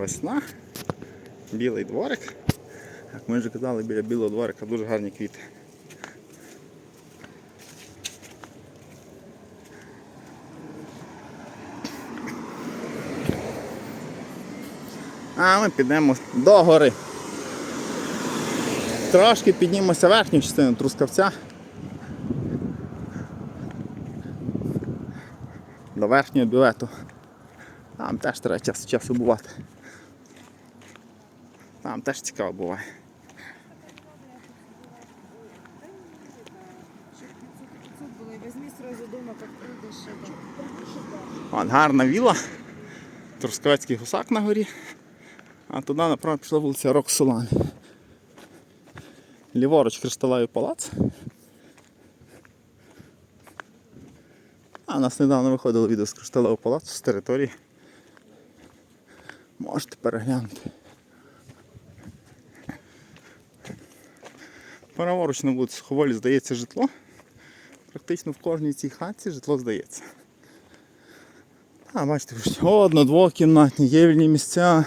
Весна, білий дворик. Як ми вже казали, біля білого дворика дуже гарні квіти. А ми підемо до гори. Трошки піднімемося верхню частину трускавця. До верхнього бювету. Там теж треба час часу бувати. Там теж цікаво буває. От, гарна віла. Трускавецький гусак на горі. А туди направо пішла вулиця Роксолани. Ліворуч кришталевий палац. А у нас недавно виходило відео з кришталевого палацу з території. Можете переглянути. Праворуч на вулиці Ховолі здається житло. Практично в кожній цій хатці житло здається. А, бачите, одно, двокімнатні, є вільні місця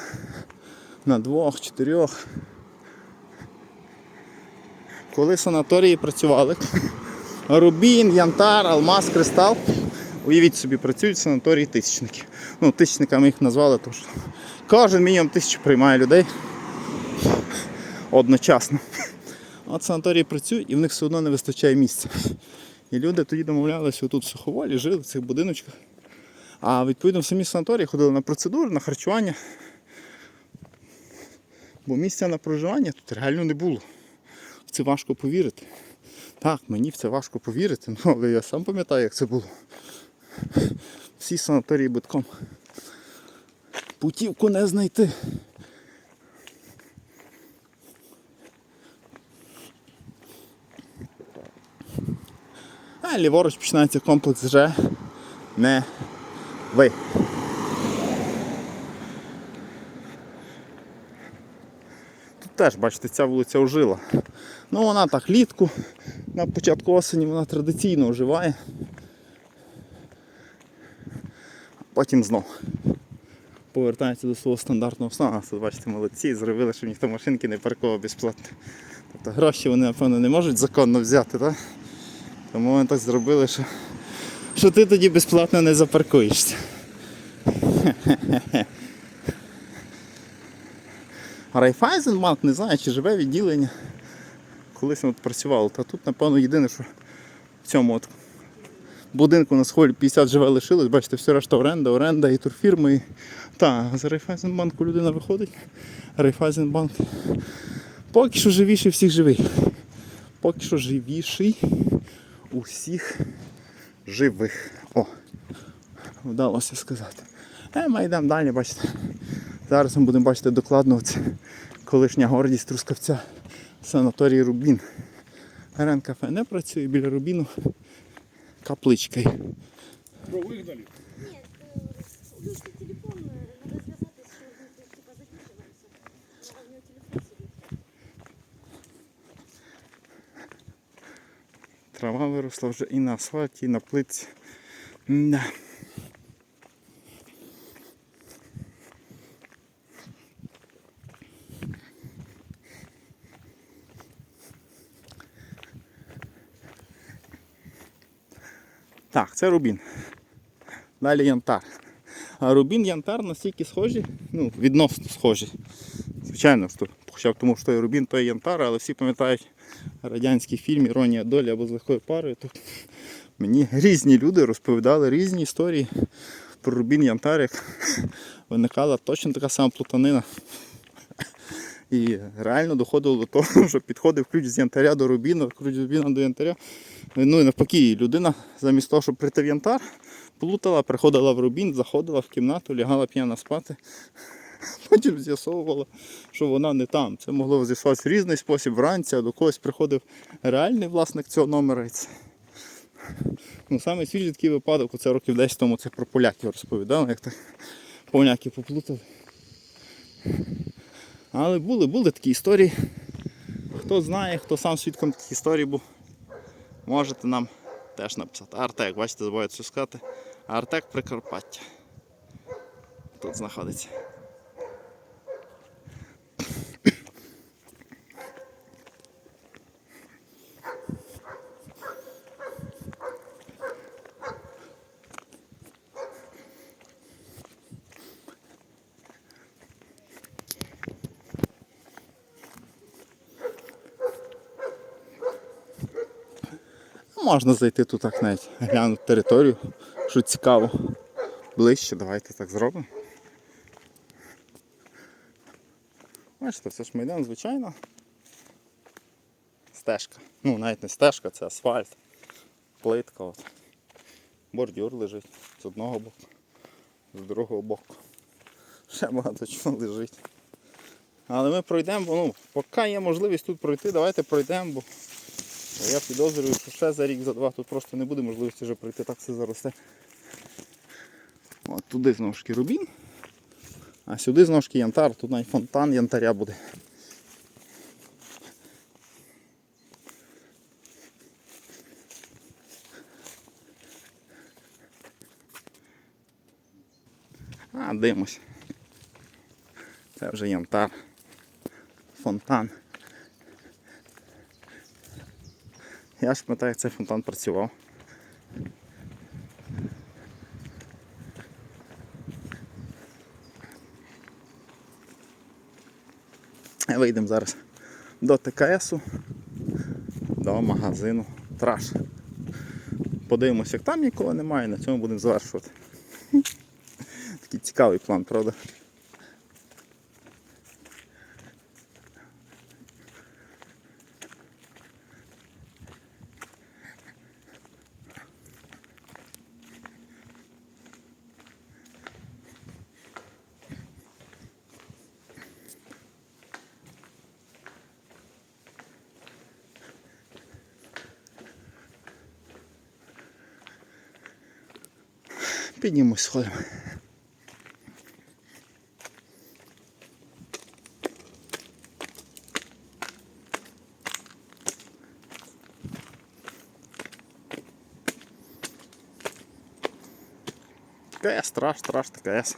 на двох, чотирьох. Коли санаторії працювали, Рубін, Янтар, Алмаз, Кристал. Уявіть собі, працюють санаторії тисячники. Ну, тисячниками їх назвали, тому що кожен мінімум тисячу приймає людей одночасно. От санаторії працюють і в них все одно не вистачає місця. І люди тоді домовлялися отут в Суховолі, жили в цих будиночках. А відповідно самі санаторії ходили на процедури, на харчування. Бо місця на проживання тут реально не було. В це важко повірити. Так, мені в це важко повірити, ну, але я сам пам'ятаю, як це було. Всі санаторії битком. Путівку не знайти. А ліворуч починається комплекс Ж. Не ви. Тут теж, бачите, ця вулиця ожила. Ну вона так літку, на початку осені вона традиційно оживає. Потім знов повертається до свого стандартного стану. Тут бачите, молодці, зробили, щоб ніхто машинки не паркував безплатно. Тобто гроші вони, напевно, не можуть законно взяти, так? Тому вони так зробили, що, що ти тоді безплатно не запаркуєшся. Райфайзенбанк, не знаю, чи живе відділення. Колись тут працювало. Та тут, напевно, єдине, що в цьому от будинку на сході 50 живе лишилось, бачите, все решта оренда, оренда і турфірми. І... Так, з Райфайзенбанку людина виходить. Райфайзенбанк поки що живіший всіх живий. Поки що живіший усіх живих. О, вдалося сказати. Е, ми йдемо далі, бачите. Зараз ми будемо бачити докладно оце колишня гордість Трускавця санаторій Рубін. РН-кафе не працює біля Рубіну капличка. є. Що, вигнали? Нет, Трава виросла вже і на асфальті, і на плитці. Да. Так, це рубін. Далі янтар. А рубін янтар настільки схожі, ну, відносно схожі. Звичайно, що хоча б тому, що той рубін, той янтар, але всі пам'ятають радянський фільм Іронія долі або з легкою парою. Тут мені різні люди розповідали різні історії про рубін янтар, як виникала точно така сама плутанина. І реально доходило до того, що підходив ключ з янтаря до рубіну, ключ з рубіна до янтаря. Ну і навпаки, людина замість того, щоб прийти в янтар, плутала, приходила в рубін, заходила в кімнату, лягала п'яна спати. Потім з'ясовувала, що вона не там. Це могло з'ясуватися в різний спосіб вранці, а до когось приходив реальний власник цього номера. Ну, саме свіжий такий випадок, оце років 10 тому це про поляків розповідав, як так поляки поплутали. Але були, були такі історії. Хто знає, хто сам свідком таких історій був, можете нам теж написати. Артек, бачите, забувають сказати. Артек Прикарпаття. Тут знаходиться. Можна зайти тут так навіть, глянути територію, що цікаво. Ближче, давайте так зробимо. Бачите, це ж майдан, звичайно. Стежка. Ну, навіть не стежка, це асфальт, плитка. От. Бордюр лежить з одного боку, з другого боку. Ще багато чого лежить. Але ми пройдемо, ну, поки є можливість тут пройти, давайте пройдемо, бо я підозрюю, що ще за рік, за два тут просто не буде можливості вже пройти, так все заросте. От туди знову ж рубін. А сюди знову ж янтар, тут навіть фонтан янтаря буде. А, димось. Це вже янтар. Фонтан. Я ж пам'ятаю, як цей фонтан працював. Вийдемо зараз до ТКСу, до магазину Траш. Подивимося, як там нікого немає, на цьому будемо завершувати. Такий цікавий план, правда? Піднімось сходимо. ТКС, страш, страш, ТКС.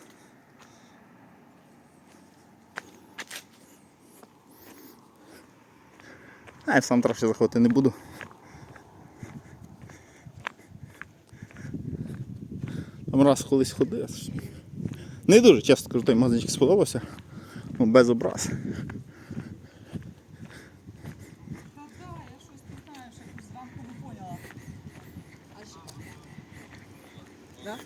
А я сам траш заходити не буду. Раз колись ходив. Не дуже, часто кажу, той магазинчик сподобався. Ну, без образ. Да,